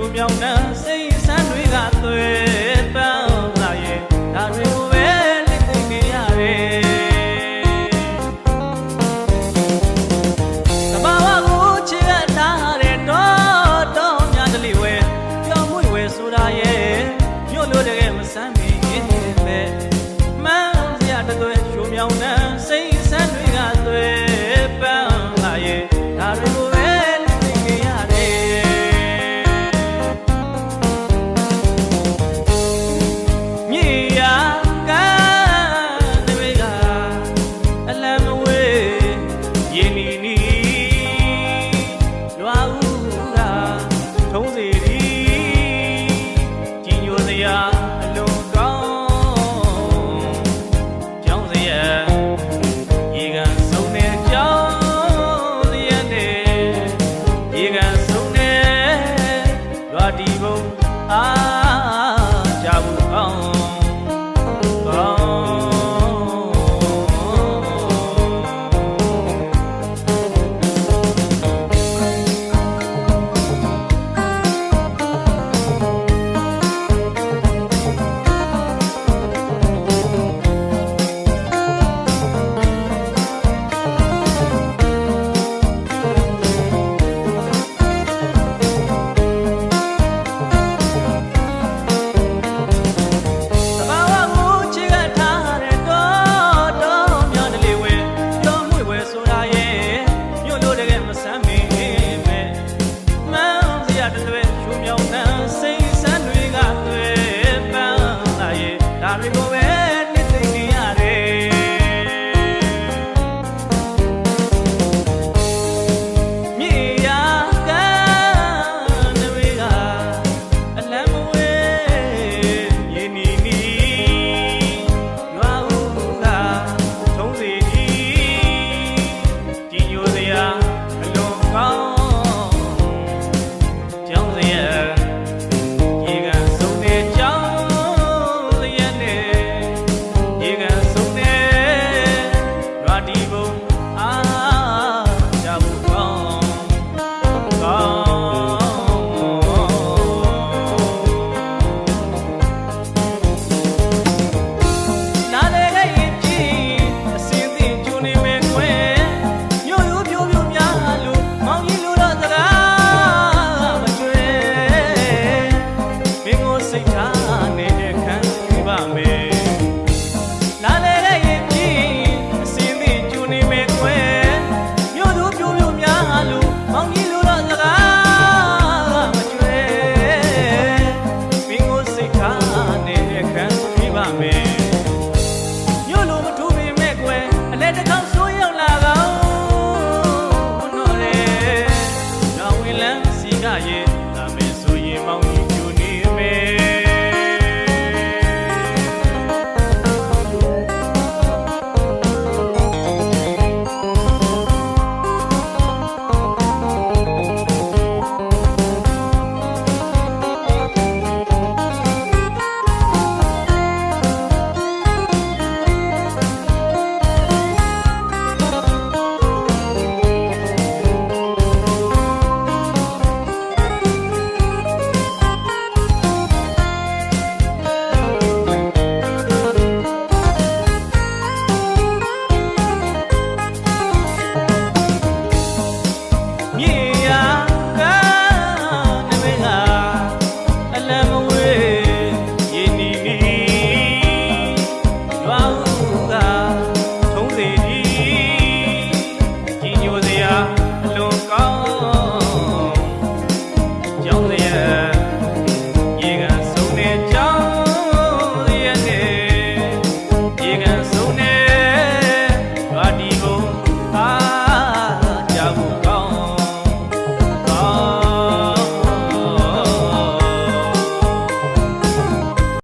ချူမြောင်နှံစ စရာအလိုကောင်းကြောင်းစရာရေကန်ဆုံးတဲ့ကြောင်းစရာနဲ့ရေကန်ဆုံးတဲ့လွာတီဘုံအာ